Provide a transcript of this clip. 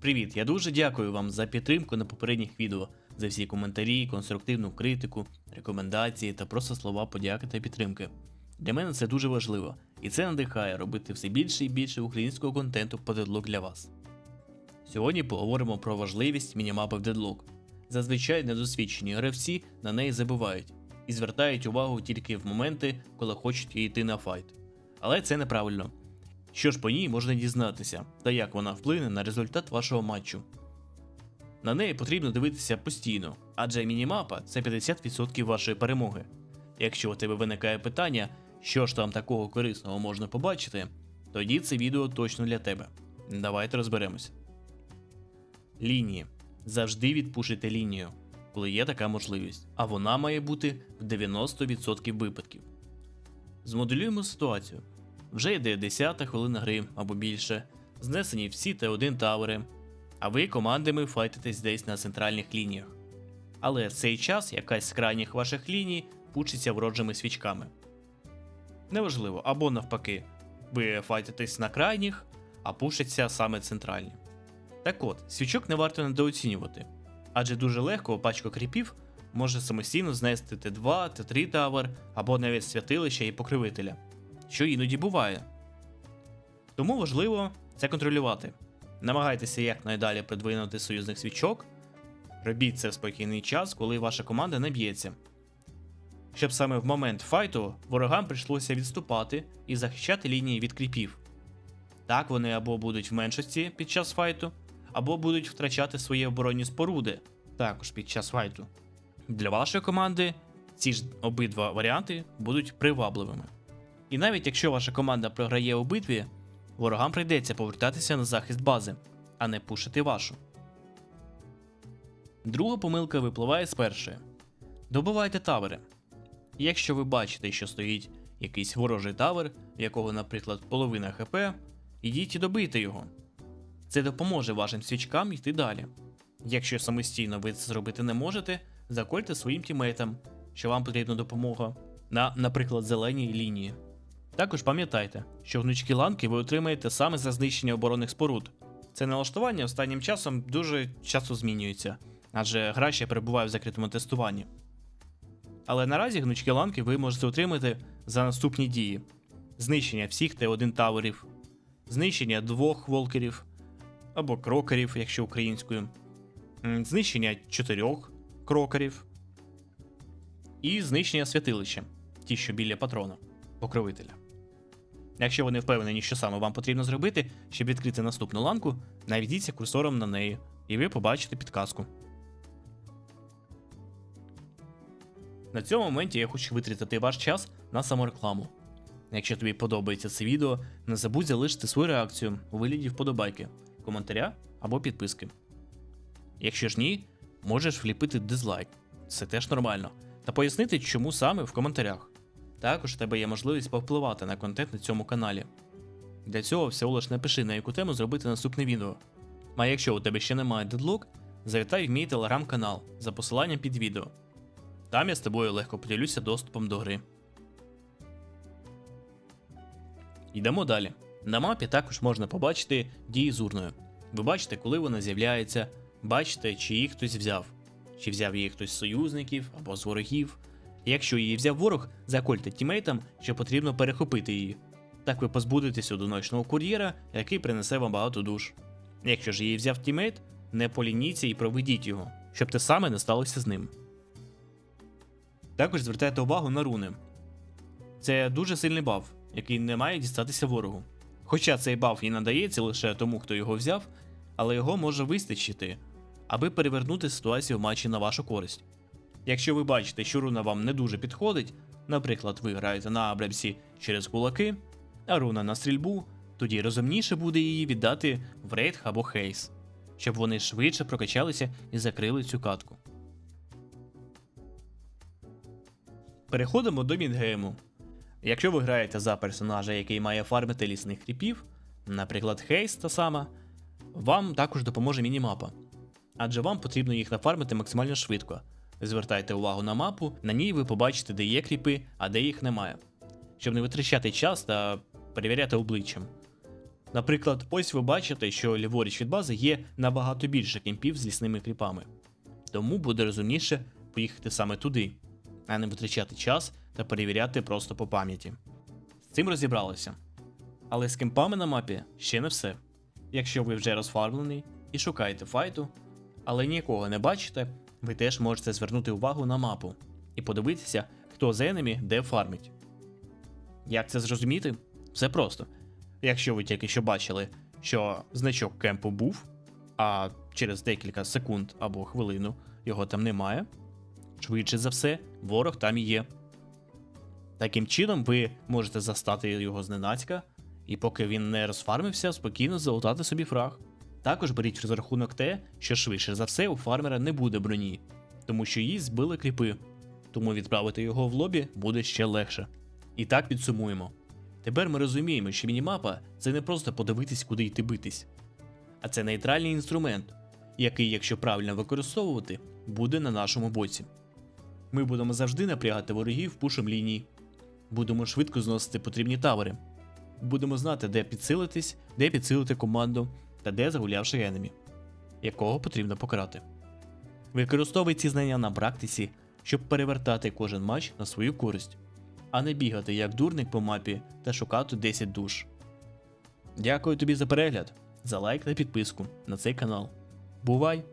Привіт! Я дуже дякую вам за підтримку на попередніх відео, за всі коментарі, конструктивну критику, рекомендації та просто слова подяки та підтримки. Для мене це дуже важливо, і це надихає робити все більше і більше українського контенту по Deadlock для вас. Сьогодні поговоримо про важливість мінімапи в Deadlock. Зазвичай недосвідчені гравці на неї забувають і звертають увагу тільки в моменти, коли хочуть йти на файт. Але це неправильно. Що ж по ній можна дізнатися, та як вона вплине на результат вашого матчу. На неї потрібно дивитися постійно, адже мінімапа це 50% вашої перемоги. Якщо у тебе виникає питання, що ж там такого корисного можна побачити, тоді це відео точно для тебе. Давайте розберемося. Лінії. Завжди відпушуйте лінію, коли є така можливість, а вона має бути в 90% випадків. Змоделюємо ситуацію. Вже йде 10 хвилина гри або більше, знесені всі Т1 тавери, а ви командами файтитесь десь на центральних лініях. Але в цей час якась з крайніх ваших ліній пучиться ворожими свічками. Неважливо, або навпаки, ви файтитесь на крайніх, а пушаться саме центральні. Так от, свічок не варто недооцінювати, адже дуже легко пачка кріпів може самостійно знести Т2, Т3 тавер або навіть святилища і покривителя що іноді буває. Тому важливо це контролювати. Намагайтеся якнайдалі придвинути союзних свічок. Робіть це в спокійний час, коли ваша команда не б'ється. Щоб саме в момент файту ворогам прийшлося відступати і захищати лінії від кріпів. Так вони або будуть в меншості під час файту, або будуть втрачати свої оборонні споруди також під час файту. Для вашої команди ці ж обидва варіанти будуть привабливими. І навіть якщо ваша команда програє у битві, ворогам прийдеться повертатися на захист бази, а не пушити вашу. Друга помилка випливає з першої. Добивайте тавери. Якщо ви бачите, що стоїть якийсь ворожий тавер, в якого, наприклад, половина ХП, ідіть і добийте його. Це допоможе вашим свічкам йти далі. Якщо самостійно ви це зробити не можете, закольте своїм тімейтам, що вам потрібна допомога на, наприклад, зеленій лінії. Також пам'ятайте, що гнучкі ланки ви отримаєте саме за знищення оборонних споруд. Це налаштування останнім часом дуже часто змінюється, адже гра ще перебуває в закритому тестуванні. Але наразі гнучкі ланки ви можете отримати за наступні дії: знищення всіх Т1 таверів, знищення двох волкерів або крокерів, якщо українською, знищення чотирьох крокерів і знищення святилища, ті, що біля патрона, покровителя. Якщо ви не впевнені, що саме вам потрібно зробити, щоб відкрити наступну ланку, наведіться курсором на неї, і ви побачите підказку. На цьому моменті я хочу витратити ваш час на саморекламу. Якщо тобі подобається це відео, не забудь залишити свою реакцію у вигляді вподобайки, коментаря або підписки. Якщо ж ні, можеш вліпити дизлайк, це теж нормально, та пояснити, чому саме в коментарях. Також у тебе є можливість повпливати на контент на цьому каналі. Для цього всього лиш напиши, на яку тему зробити наступне відео. А якщо у тебе ще немає дедлок, завітай в мій телеграм-канал за посиланням під відео. Там я з тобою легко поділюся доступом до гри. Йдемо далі. На мапі також можна побачити дії з урною. Ви бачите, коли вона з'являється, бачите, чи її хтось взяв, чи взяв її хтось з союзників або з ворогів. Якщо її взяв ворог, закольте тімейтам, що потрібно перехопити її. Так ви позбудетесь одиночного кур'єра, який принесе вам багато душ. Якщо ж її взяв тімейт, не полініться і проведіть його, щоб те саме не сталося з ним. Також звертайте увагу на руни. Це дуже сильний баф, який не має дістатися ворогу. Хоча цей баф і надається лише тому, хто його взяв, але його може вистачити, аби перевернути ситуацію в матчі на вашу користь. Якщо ви бачите, що руна вам не дуже підходить, наприклад, ви граєте на Абрамсі через кулаки, а руна на стрільбу, тоді розумніше буде її віддати в рейтх або хейс, щоб вони швидше прокачалися і закрили цю катку. Переходимо до мідгейму. Якщо ви граєте за персонажа, який має фармити лісних кріпів, наприклад, Хейс та сама, вам також допоможе мінімапа. Адже вам потрібно їх нафармити максимально швидко. Звертайте увагу на мапу, на ній ви побачите, де є кріпи, а де їх немає. Щоб не витрачати час та перевіряти обличчям. Наприклад, ось ви бачите, що ліворуч від бази є набагато більше кемпів з лісними кріпами. Тому буде розумніше поїхати саме туди, а не витрачати час та перевіряти просто по пам'яті. З цим розібралися. Але з кемпами на мапі ще не все. Якщо ви вже розфармлений і шукаєте файту, але нікого не бачите, ви теж можете звернути увагу на мапу і подивитися, хто з енемі де фармить. Як це зрозуміти? Все просто. Якщо ви тільки що бачили, що значок кемпу був, а через декілька секунд або хвилину його там немає, швидше за все, ворог там і є. Таким чином, ви можете застати його зненацька, і поки він не розфармився, спокійно залутати собі фраг. Також беріть розрахунок те, що швидше за все у фармера не буде броні, тому що її збили кріпи, тому відправити його в лобі буде ще легше. І так підсумуємо. Тепер ми розуміємо, що мінімапа це не просто подивитись, куди йти битись, а це нейтральний інструмент, який, якщо правильно використовувати, буде на нашому боці. Ми будемо завжди напрягати ворогів пушем ліній, будемо швидко зносити потрібні тавери, будемо знати, де підсилитись, де підсилити команду та де загулявши енемі, якого потрібно покарати. Використовуй ці знання на практиці, щоб перевертати кожен матч на свою користь, а не бігати як дурник по мапі та шукати 10 душ. Дякую тобі за перегляд, за лайк та підписку на цей канал. Бувай!